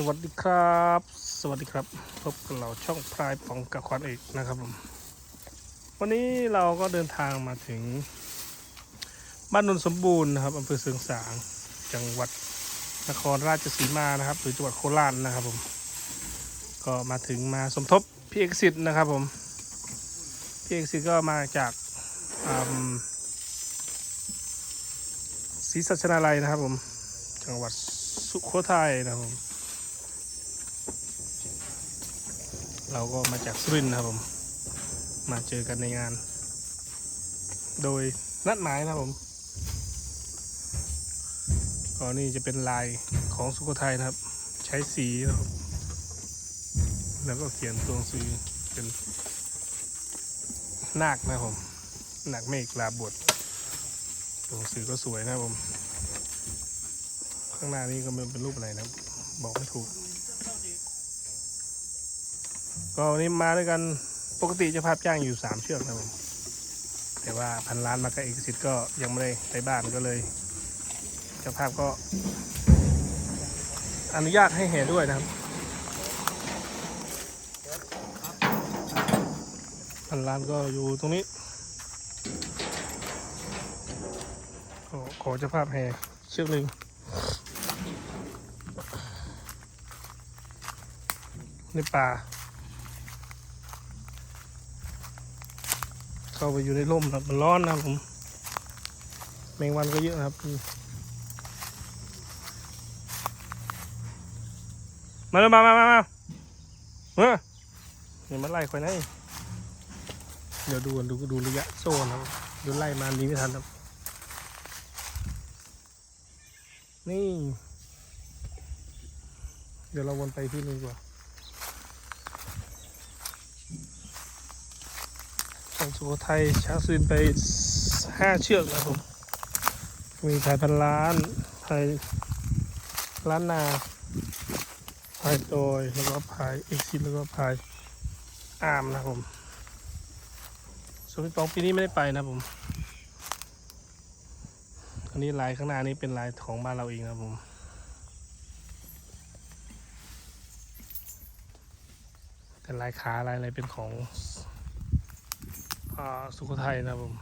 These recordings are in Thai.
สวัสดีครับ สวัสดีครับ พบกับเราช่องพรายปองกับควานเอกนะครับผมวันนี้เราก็เดินทางมาถึง บ้านนนสมบูรณ์นะครับอำเภอเสืองสาง จังหวัดนครราชสีมานะครับหรือจังหวัดโคราชนะครับผม ก็มาถึงมาสมทบพี่เอกสิทธิ์นะครับผมพี่เอกสิทธิ์ก็มาจากอืมศรีสัชนาลัยนะครับผม จังหวัดสุโขทัยนะครับผม เราก็มาจากสุรินทร์นะครับผม มาเจอกันในงาน โดยนัดหมายนะครับผมก็นี่จะเป็นลายของสุโขทัยนะครับ ใช้สีนะครับแล้วก็เขียนตัวสือเป็นนาคนะครับผมนาคเมฆลาบวชตัวสือก็สวยนะครับผม ข้างหน้านี้ก็มันเป็นรูปอะไรนะ บอกไม่ถูก ก็วันนี้มาด้วยกันปกติจะภาพจ้างอยู่สามเชือกนะครับผมแต่ว่าพันล้านมากับเอกสิทธิ์ก็ยังไม่ได้ไปบ้านก็เลยเจ้าภาพก็ อนุญาตให้แห่ด้วยนะครับ พันล้านก็อยู่ตรงนี้ขอขอเจ้าภาพแห่เชือกหนึ่งในป่า เข้าไปอยู่ในร่มครับมันร้อนนะผมแมงวันก็เยอะครับ มาเลยมามามามาเฮ้ยเดี๋ยวมันไล่คอยไหนเดี๋ยวดูก่อนดูดูระยะโซ่นะครับเดี๋ยวไล่มานี้ไม่ทันครับ นี่ เดี๋ยวเราวนไปที่นึงกว่า ของสุโขทัยช้างสุรินไปห้าเชือกนะครับผมมีพายพันล้านพายล้านนาพายโดยแล้วก็พายเอกซินแล้วก็พายอามนะครับผมส่วนพี่ปองปีนี้ไม่ได้ไปนะครับผมอันนี้ลายข้างหน้านี้เป็นลายของบ้านเราเองนะครับผมแต่ลายขาลายอะไรเป็นของ สุโขทัยนะผม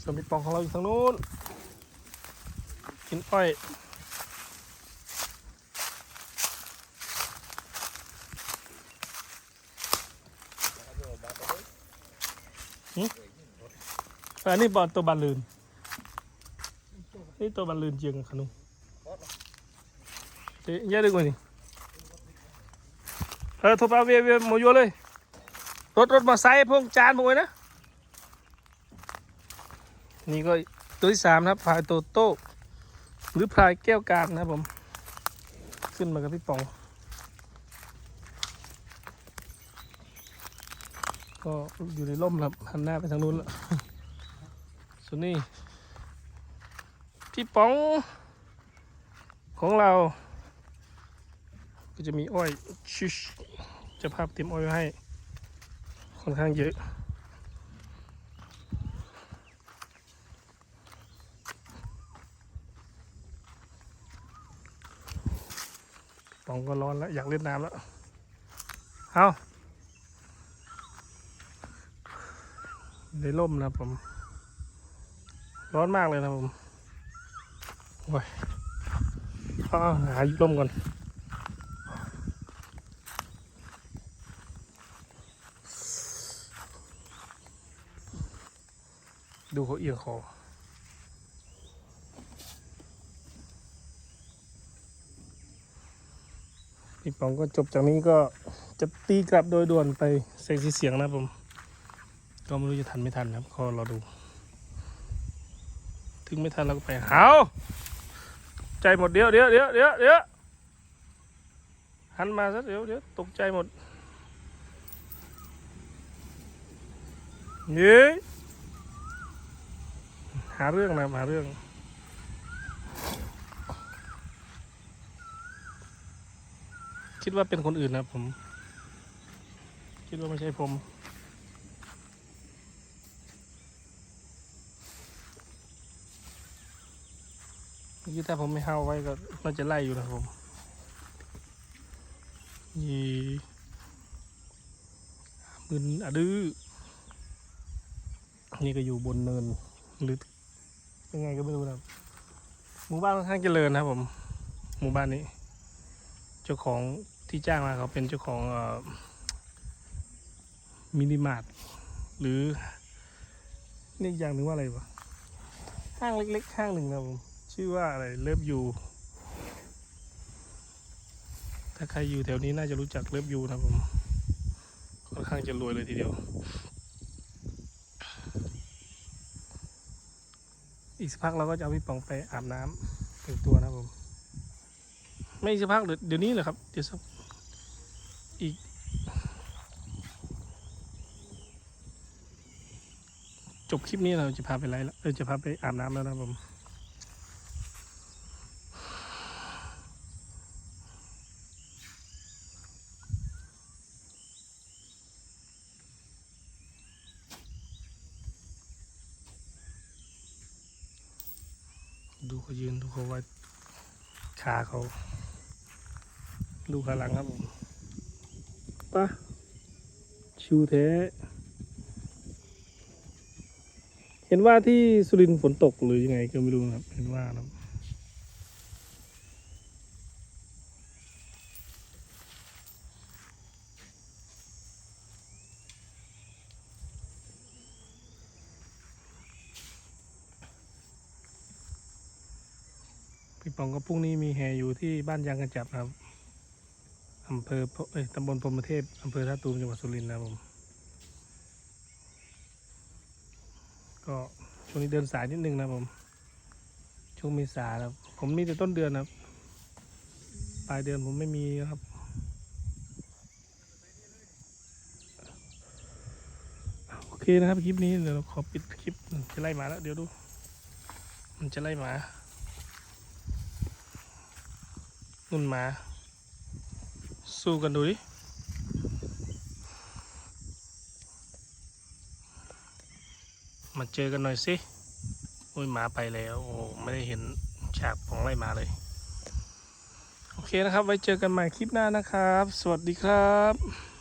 ส่วนมีปองของเราอยู่ทางนู้น กินอ้อยอันนี้บอลตัวบอลลูนนี่ตัวบอลลูนเจียงขนุน Thế nhớ được rồi nhỉ? Ờ, thôi vào về, về mua vô เลย รถรถมาไซค์พวกจานหมดเลยนะ นี่ก็ตัวที่สามนะครับพายโตโต้หรือพายแก้วการนะครับผม ขึ้นมากับพี่ปอง ก็อยู่ในร่มครับหันหน้าไปทางนู้นแล้วส่วนนี้พี่ปองของเรา ก็จะมีอ้อยชิชจะภาพเตรียมอ้อยให้ ค่อนข้างเยอะปองก็ร้อนแล้ว อยากเล่นน้ำแล้ว เอาในร่มนะผม ร้อนมากเลยนะผม โอ้ยอ้าหาอยู่ร่มก่อน ดูเขาเอียงคอพี่ปองก็จบจากนี้ก็จะตีกลับโดยด่วนไปเสียงสีเสียงนะผม ก็ไม่รู้จะทันไม่ทันครับขอรอดู ถึงไม่ทันเราก็ไปหาใจหมดเดี๋ยวเดี๋ยวเดี๋ยวเดี๋ยวเดี๋ยวหันมาซะเดี๋ยวเดี๋ยวตกใจหมดเย้ หาเรื่องนะหาเรื่องคิดว่าเป็นคนอื่นนะผม คิดว่าไม่ใช่ผม ยี่ถ้าผมไม่เข้าไว้ก็มันจะไล่อยู่นะผมยี่มืนอดื้อนี่ก็อยู่บนเนินหรือ อยังไงก็ไม่รู้นะครับหมู่บ้านค่อนข้างเจริญนะครับผม หมู่บ้านนี้ เจ้าของที่จ้างมาเขาเป็นเจ้าของอมินิมาร์ทหรือนี่อีกอย่างหนึ่งว่าอะไรวะห้างเล็กๆห้างหนึ่งนะผมชื่อว่าอะไรเลิฟยูถ้าใครอยู่แถวนี้น่าจะรู้จักเลิฟยูนะผมค่อนข้างจะรวยเลยทีเดียว อีกสักพักเราก็จะเอาพี่ปองไปอาบน้ำแต่งตัวนะครับผม ไม่อีกสักพักเดี๋ยวเดี๋ยวนี้เลยครับ เดี๋ยวสักอีก จบคลิปนี้เราจะพาไปไลฟ์แล้วเออจะพาไปอาบน้ำแล้วนะครับผม ดูเขายืนดูเขาไว้ขาเขาดูขาหลังครับผมปะชิวแท้ เห็นว่าที่สุรินทร์ฝนตกหรือยังไงก็ไม่รู้นะครับ เห็นว่านะ ปองก็พรุ่งนี้มีแห่อยู่ที่บ้านยางกระจับครับอำเภอเอ้ยตำบลพรหมเทพอำเภอท่าตูมจังหวัดสุรินทร์นะผมก็ช่วงนี้เดินสายนิดนึงนะผมช่วงเมษาครับ ผมมีแต่ต้นเดือนนะครับ ปลายเดือนผมไม่มีครับโอเคนะครับคลิปนี้เดี๋ยวเราขอปิดคลิปจะไล่หมาแล้วเดี๋ยวดู มันจะไล่หมา นุ่นหมา สู้กันดูดิมาเจอกันหน่อยสิโอ้ยหมาไปแล้ว โอ้ไม่ได้เห็นฉากของไล่หมาเลย โอเคนะครับ ไว้เจอกันใหม่คลิปหน้านะครับ สวัสดีครับ